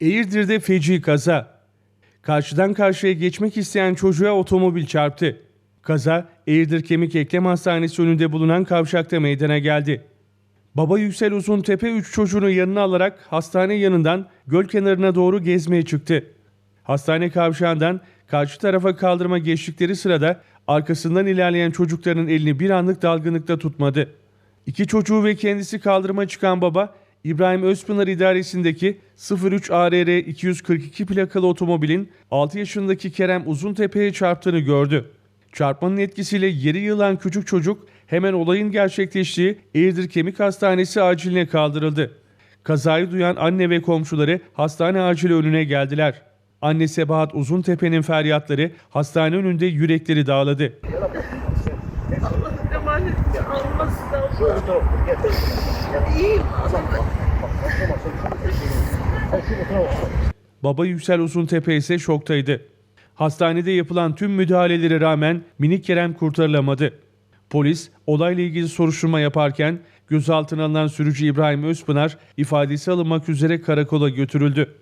Eğirdir'de feci kaza. Karşıdan karşıya geçmek isteyen çocuğa otomobil çarptı. Kaza Eğirdir Kemik Eklem Hastanesi önünde bulunan kavşakta meydana geldi. Baba Yüksel Uzuntepe 3 çocuğunu yanına alarak hastane yanından göl kenarına doğru gezmeye çıktı. Hastane kavşağından karşı tarafa kaldırıma geçtikleri sırada arkasından ilerleyen çocukların elini bir anlık dalgınlıkta tutmadı. İki çocuğu ve kendisi kaldırıma çıkan baba İbrahim Özpınar idaresindeki 03 ARR 242 plakalı otomobilin 6 yaşındaki Kerem Uzuntepe'ye çarptığını gördü. Çarpmanın etkisiyle yeri yılan küçük çocuk hemen olayın gerçekleştiği Eğirdir Kemik Hastanesi aciline kaldırıldı. Kazayı duyan anne ve komşuları hastane acili önüne geldiler. Anne Sebahat Uzuntepe'nin feryatları hastane önünde yürekleri dağladı. Almasın Allah. İyiyim Allah. Baba Yüksel Uzuntepe ise şoktaydı. Hastanede yapılan tüm müdahalelere rağmen minik Kerem kurtarılamadı. Polis olayla ilgili soruşturma yaparken gözaltına alınan sürücü İbrahim Özpınar ifadesi alınmak üzere karakola götürüldü.